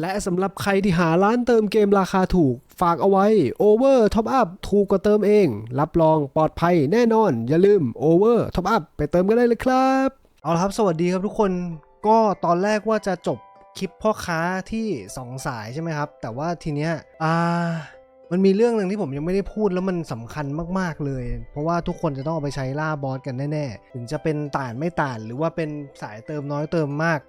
และสำหรับใครที่หาร้านเติมเกมราคาถูก ฝากเอาไว้ Over Top Up ถูกกว่าเติมเอง รับรองปลอดภัยแน่นอน อย่าลืม Over Top Up ไปเติมกันได้เลยครับ เอาละครับ สวัสดีครับทุกคนก็ตอนแรกว่าจะจบคลิปพ่อค้าที่2สายใช่ไหมครับ แต่ว่าทีเนี้ยอ่ามันมีเรื่องหนึ่งที่ผมยังไม่ได้พูดแล้วมันสำคัญมากๆเลย เพราะว่าทุกคนจะต้องเอาไปใช้ล่าบอสกันแน่ๆ ถึงจะเป็นต่านไม่ต่าน หรือว่าเป็นสายเติมน้อยเติมมาก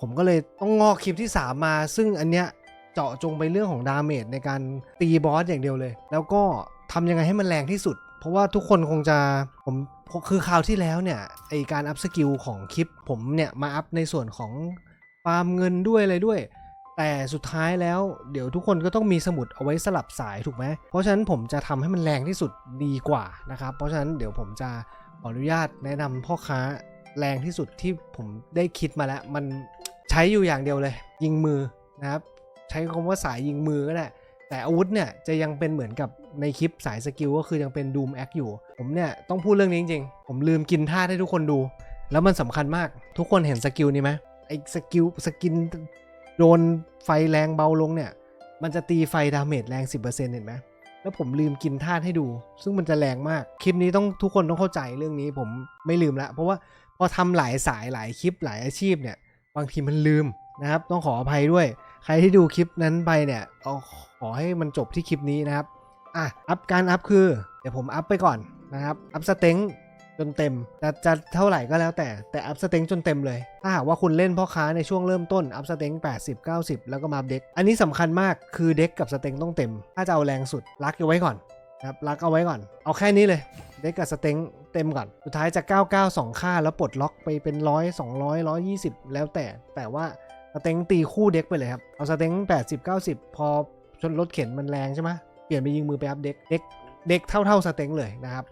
ผมก็เลยต้องงอกคลิปที่ 3 มา ซึ่งอันเนี้ยเจาะจงไปเรื่องของดาเมจในการตีบอสอย่างเดียวเลย แล้วก็ทำยังไงให้มันแรงที่สุด เพราะว่าทุกคนคงจะผมคือคราวที่แล้วเนี่ยไอการอัพสกิลของคลิป ผมเนี่ยมาอัพในส่วนของฟาร์มเงินด้วยอะไรด้วย แต่สุดท้ายแล้วเดี๋ยวทุกคนก็ต้องมีสมุดเอาไว้สลับสายถูกไหมเพราะฉะนั้นผมจะทำให้มันแรงที่สุดดีกว่านะครับ เพราะฉะนั้นเดี๋ยวผมจะขออนุญาตแนะนำพ่อค้าแรงที่สุดที่ผมได้คิดมาแล้ว มัน ใช้อยู่อย่างเดียวเลย ยิงมือนะครับ ใช้คำว่าสายยิงมือก็ได้แต่อาวุธเนี่ยจะยังเป็นเหมือนกับในคลิปสายสกิลก็คือยังเป็น Doom Act อยู่ ผมเนี่ยต้องพูดเรื่องนี้จริงๆ ผมลืมกินท่าให้ทุกคนดู แล้วมันสำคัญมากทุกคนเห็นสกิลนี้ไหมไอ้สกิลสกินโดนไฟแรงเบาลงเนี่ย มันจะตีไฟดาเมจแรง 10%เห็นไหมแล้วผมลืมกินธาตุให้ดู ซึ่งมันจะแรงมาก คลิปนี้ต้องทุกคนต้องเข้าใจเรื่องนี้ผมไม่ลืมละ เพราะว่าพอทำหลายสายหลายคลิปหลายอาชีพเนี่ย บางทีมันลืมนะครับ ต้องขออภัยด้วย ใครที่ดูคลิปนั้นไปเนี่ยเอาขอให้มันจบที่คลิปนี้นะครับอะอัพการอัพคือ เดี๋ยวผมอัพไปก่อนนะครับอัพสเต็งจนเต็มจะจะเท่าไหร่ก็แล้วแต่แต่อัพสเต็งจนเต็มเลย ถ้าหากว่าคุณเล่นพ่อค้าในช่วงเริ่มต้นอัพสเต็ง80 90 แล้วก็มาอัพเด็ก อันนี้สำคัญมากคือเด็กกับสเต็งต้องเต็ม ถ้าจะเอาแรงสุดรักเอาไว้ก่อน นะครับรักเอาไว้ก่อน เอาแค่นี้เลยเด็กกับสเต็งเต็มก่อน สุดท้ายจะ 99 2 ค่าแล้วปลดล็อกไปเป็น 100 200 120 แล้วแต่ แต่ว่าสเต็งตีคู่เด็กไปเลยครับ เอาสเต็ง80 90 พอชนรถเข็นมันแรงใช่ไหมเปลี่ยนไปยิงมือไปอัพเด็กเด็กเด็กเท่าเท่าสเต็งเลยนะครับ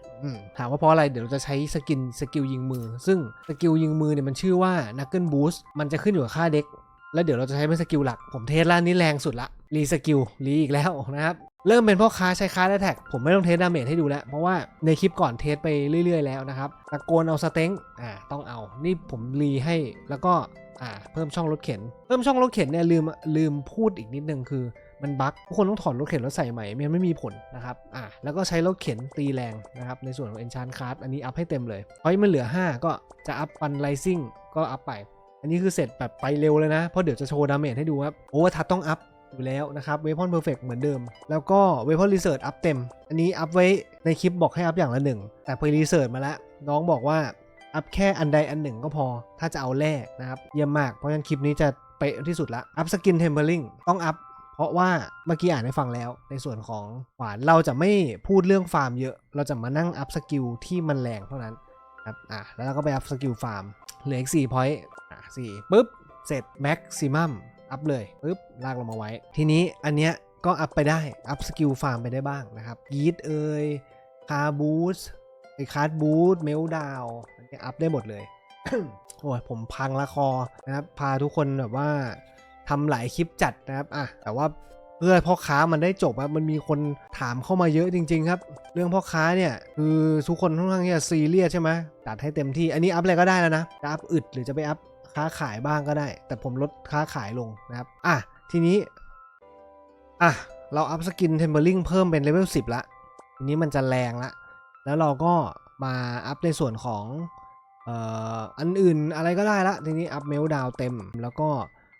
ถามว่าเพราะอะไรเดี๋ยวเราจะใช้สกินสกิลยิงมือ ซึ่งสกิลยิงมือเนี่ยมันชื่อว่า Knuckle Boost มันจะขึ้นอยู่กับค่าเด็กแล้วเดี๋ยวเราจะใช้เป็นสกิลหลัก ผมเทสล่านี้แรงสุดละ รีสกิลรีอีกแล้วนะครับ เริ่มเป็นพ่อค้าใช้ค้าและแท็กผมไม่ต้องเทสดาเมจให้ดูแล้ว เพราะว่าในคลิปก่อนเทสไปเรื่อย ๆ แล้วนะครับตะโกนเอาสเต็งอ่าต้องเอา นี่ผมรีให้แล้วก็อ่าเพิ่มช่องรถเข็น เพิ่มช่องรถเข็นเนี่ยลืมลืมพูดอีกนิดนึงคือมันบั๊กทุกคนต้องถอดรถเข็นแล้วใส่ใหม่มันไม่มีผลนะครับอ่าแล้วก็ใช้รถเข็นตีแรงนะครับในส่วนของ Enchant Card อันนี้อัพให้เต็มเลยพราะมันเหลือ 5 ก็จะอัพปันไ i ซิ่งก็อัพไป อันนี้คือเสร็จแบบไปเร็วเลยนะเพราะเดี๋ยวจะโชว์ดาเมจให้ดูครับโอเวอร์ทัตต้องอัพ อยู่แล้วนะครับเวพอนเพอร์เฟกเหมือนเดิม แล้วก็เวพอนรีเสิร์ชอัพเต็ม อันนี้อัพไว้ในคลิปบอกให้อัพอย่างละหนึ่ง แต่ไปรีเสิร์ชมาแล้ว น้องบอกว่าอัพแค่อันใดอันหนึ่งก็พอ ถ้าจะเอาแร่นะครับ เยี่ยมมาก เพราะฉะนั้นคลิปนี้จะเป๊ะที่สุดละ อัพสกินเทมเ e อร์ลิงต้องอัพ เพราะว่าเมื่อกี้อ่านให้ฟังแล้ว ในส่วนของหวานเราจะไม่พูดเรื่องฟาร์มเยอะ เราจะมานั่งอัพสกิลที่มันแรงเท่านั้นครับ อะ แล้วเราก็ไปอัพสกิลฟาร์ม เหลืออีก4 point อะสี่ปุ๊บ เสร็จแม็กซิมัม อัพเลยปุ๊บลากลงมาไว้ ทีนี้อันเนี้ยก็อัพไปได้ อัพสกิลฟาร์มไปได้บ้างนะครับยีดเอยคาบูสไอคาร์ดบูสเมลดาวอันนี้อัพได้หมดเลยโอ้ยผมพังละคอนะครับ พาทุกคนแบบว่าทำหลายคลิปจัดนะครับอะแต่ว่าเพื่อพ่อค้ามันได้จบครับมันมีคนถามเข้ามาเยอะจริง ๆ ครับ เรื่องพ่อค้าเนี่ย คือทุกคนค่อนข้างที่จะซีเรียสใช่ไหมจัดให้เต็มที่ อันนี้อัพอะไรก็ได้แล้วนะจะอัพอึดหรือจะไปอัพ ค้าขายบ้างก็ได้ แต่ผมลดค้าขายลงนะครับ อะ ทีนี้ อะ เราอัพสกินเทมเบอร์ลิงเพิ่มเป็นเลเวล10 ละทีนี้มันจะแรงละ แล้วเราก็มาอัพในส่วนของเอ่ออันอื่นอะไรก็ได้ละทีนี้อัพเมลดาวเต็ม แล้วก็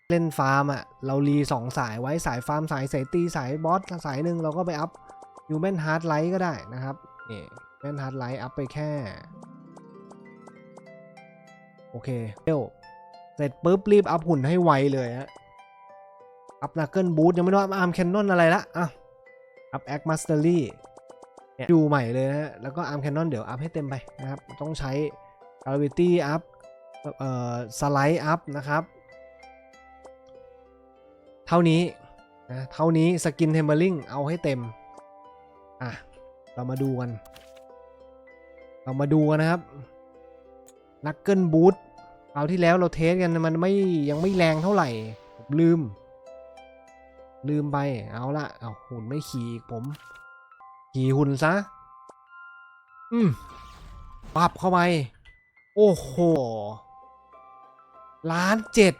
เล่นฟาร์มอะเรารีสองสายไว้สายฟาร์มสายสายตีสายบอสสายหนึ่งเราก็ไปอัพยูแมนฮาร์ดไลท์ก็ได้นะครับนี่แมนฮาร์ดไลท์อัพไปแค่ โอเคเร็ว เสร็จปุ๊บรีบอัพหุ่นให้ไวเลยฮะ อัพนักเกิลบูทยังไม่รู้อัพอาร์มแคนนอนอะไรละอะ อัพแอคมาสเตอรี่เนี่ยดูใหม่เลยนะฮะ แล้วก็อาร์มแคนนอนเดี๋ยวอัพให้เต็มไปนะครับ ต้องใช้ gravity up เอ่อ สไลด์อัพนะครับ เท่านี้นะเท่านี้สกินเทมเบอร์ลิงเอาให้เต็ม อะ เรามาดูกัน เรามาดูกันนะครับนักเกิลบูท คราวที่แล้วเราเทสกันมันไม่ยังไม่แรงเท่าไหร่ผมลืม ลืมไปเอาละเอาหุ่นไม่ขี่ผมขี่หุ่นซะ อืมปรับเข้าไป โอ้โหล้านเจ็ด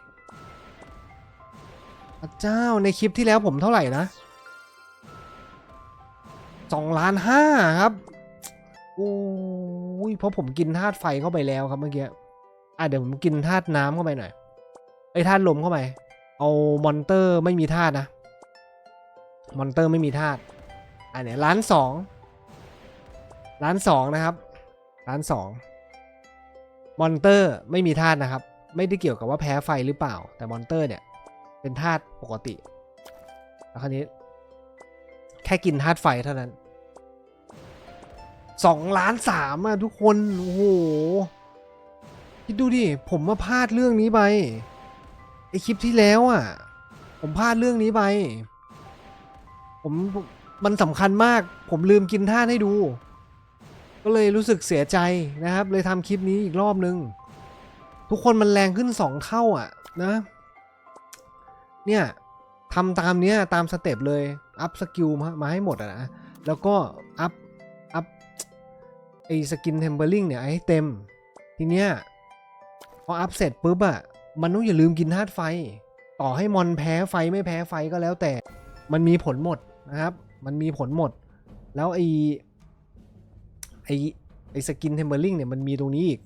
พระเจ้าในคลิปที่แล้วผมเท่าไหร่นะสองล้านห้าครับโอ้ยเพราะผมกินธาตุไฟเข้าไปแล้วครับเมื่อกี้ อะเดี๋ยวผมกินธาตุน้ำเข้าไปหน่อยไอ้ธาตุลมเข้าไป เอามอนเตอร์ไม่มีธาตุนะ มอนเตอร์ไม่มีธาตุอะเนี่ยล้านสองล้านสองนะครับล้านสองมอนเตอร์ไม่มีธาตุนะครับ ไม่ได้เกี่ยวกับว่าแพ้ไฟหรือเปล่า แต่มอนเตอร์เนี่ยเป็นธาตุปกติแล้วคราวนี้ แค่กินธาตุไฟเท่านั้นสองล้านสามอะทุกคน โอ้โห คิดดูดิ ผมมาพลาดเรื่องนี้ไป ไอคลิปที่แล้วอะ ผมพลาดเรื่องนี้ไป ผมมันสำคัญมาก ผมลืมกินท่าตุให้ดู ก็เลยรู้สึกเสียใจนะครับ เลยทำคลิปนี้อีกรอบนึง ทุกคนมันแรงขึ้นสองเท่าอะ นะ เนี่ยทำตามเนี้ยตามสเต็ปเลย อัพสกิลมามาให้หมดอะนะ แล้วก็อัพ อัพไอสกินเทมเบอร์ลิงเนี่ยให้เต็ม ทีเนี้ย พออัพเสร็จปุ๊บอะมันต้องอย่าลืมกินธาตุไฟ ต่อให้มอนแพ้ไฟไม่แพ้ไฟก็แล้วแต่ มันมีผลหมดนะครับ มันมีผลหมด แล้วไอไอไอสกินเทมเบอร์ลิงเนี่ยมันมีตรงนี้อีก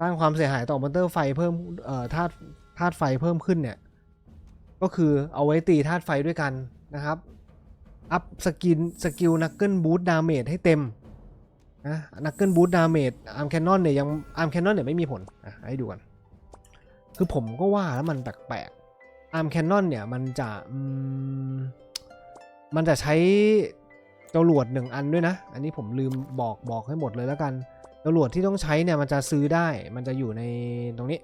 สร้างความเสียหายต่อมอนเตอร์ไฟเพิ่มเอ่อธาตุธาตุไฟเพิ่มขึ้นเนี่ย ก็คือเอาไว้ตีธาตุไฟด้วยกันนะครับ อัพสกินสกิลนักเกิลบูทดาเมจให้เต็ม นะนักเกิลบูทดาเมจอาร์มแคนนอนเนี่ยยังอาร์มแคนนอนเนี่ยไม่มีผลอะให้ดูกันคือผมก็ว่าแล้วมันแปลกๆอาร์มแคนนอนเนี่ยมันจะมมันจะใช้จรวดหนึ่งอันด้วยนะ อันนี้ผมลืมบอกบอกให้หมดเลยแล้วกันจรวดที่ต้องใช้เนี่ยมันจะซื้อได้ มันจะอยู่ในตรงนี้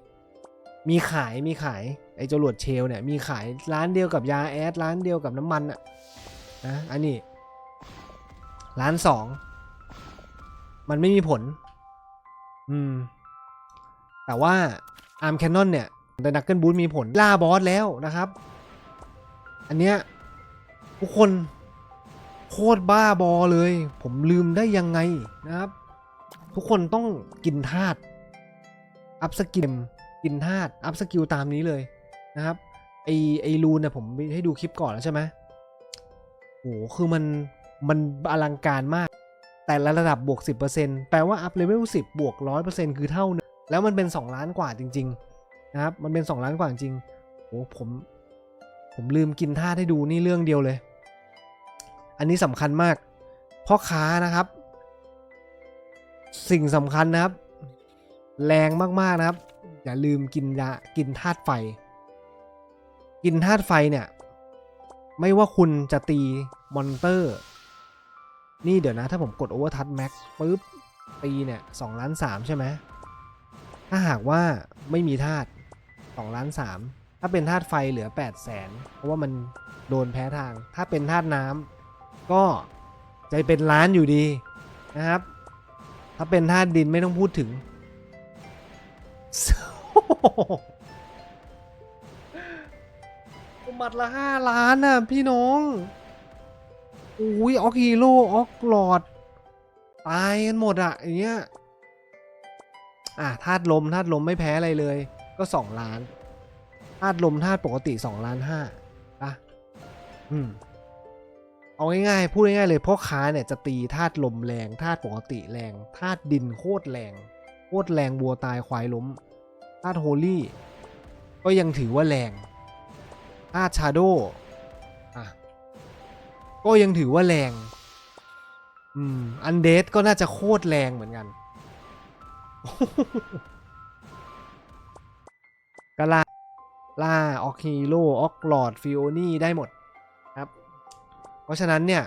มีขายมีขายไอ้จรวดเชลเนี่ยมีขายร้านเดียวกับยาแอดร้านเดียวกับน้ำมันอะนะอันนี้ร้านสอง มันไม่มีผล อืม แต่ว่า Arm Cannon เนี่ยแต่นักเกิลบู t มีผลล่าบอสแล้วนะครับ อันเนี้ยทุกคนโคตรบ้าบอเลย ผมลืมได้ยังไงนะครับ ทุกคนต้องกินธาตุอัพสกิลกินธาตุอัพสกิลตามนี้เลยนะครับไอไอรูนเนี่ยผมให้ดูคลิปก่อนแล้วใช่ไหมโอ้โหคือมันมันอลังการมาก แต่ละระดับบวก 10%แปลว่าอัพเลเวล10 บวก 100%คือเท่านึงแล้วมันเป็น 2 ล้านกว่าจริง ๆ นะครับ มันเป็น 2 ล้านกว่าจริงโอ้ผม ผมลืมกินท่าให้ดูนี่เรื่องเดียวเลย อันนี้สำคัญมาก พ่อค้านะครับ สิ่งสำคัญนะครับ แรงมากๆนะครับ อย่าลืมกินยากินธาตุไฟ กินธาตุไฟเนี่ย ไม่ว่าคุณจะตีมอนเตอร์ นี่เดี๋ยวนะ ถ้าผมกด Overtouch Max ปุ๊บตีเนี่ยสองล้านสามใช่ไหมถ้าหากว่าไม่มีธาตุสองล้านสามถ้าเป็นธาตุไฟเหลือ8ปดแสนเพราะว่ามันโดนแพ้ทาง ถ้าเป็นธาตุน้ำก็จะเป็นล้านอยู่ดีนะครับ ถ้าเป็นธาตุดินไม่ต้องพูดถึงหมัดละห้าล้านน่ะพี่น้อง อุ้ยออกฮีโร่ออกหลอด ตายกันหมดอะอย่างเงี้ย อะธาตุลมธาตุลมไม่แพ้อะไรเลย ก็สองล้านธาตุลมธาตุปกติสองล้านห้าอะอืม เอาง่ายๆพูดง่ายๆเลยพ่อค้าเนี่ยจะตีธาตุลมแรงธาตุปกติแรงธาตุดินโคตรแรงโคตรแรงวัวตายควายล้มธาตุโฮลี่ ก็ยังถือว่าแรงธาตุชาโด ก็ยังถือว่าแรง อืม อันเดสก็น่าจะโคตรแรงเหมือนกันกลาล่า ออกฮีโร่ออกหลอด ฟิโอนี่ ได้หมดครับ เพราะฉะนั้นเนี่ย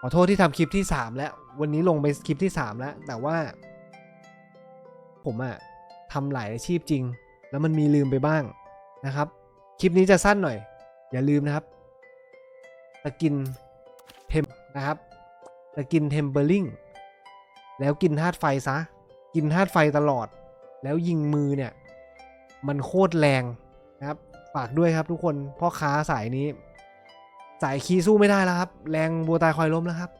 ขอโทษที่ทำคลิปที่ 3 แล้ว วันนี้ลงไปคลิปที่ 3 แล้ว แต่ว่า ผมอะทำหลายอาชีพจริง แล้วมันมีลืมไปบ้างนะครับ คลิปนี้จะสั้นหน่อย อย่าลืมนะครับ สกินเทมนะครับสกินเทมเบอร์ลิงแล้วกินธาตุไฟซะ กินธาตุไฟตลอด แล้วยิงมือเนี่ย มันโคตรแรงนะครับ ฝากด้วยครับทุกคนพ่อค้าสายนี้ สายคีสู้ไม่ได้แล้วครับ แรงบัวตายคอยล้มแล้วครับ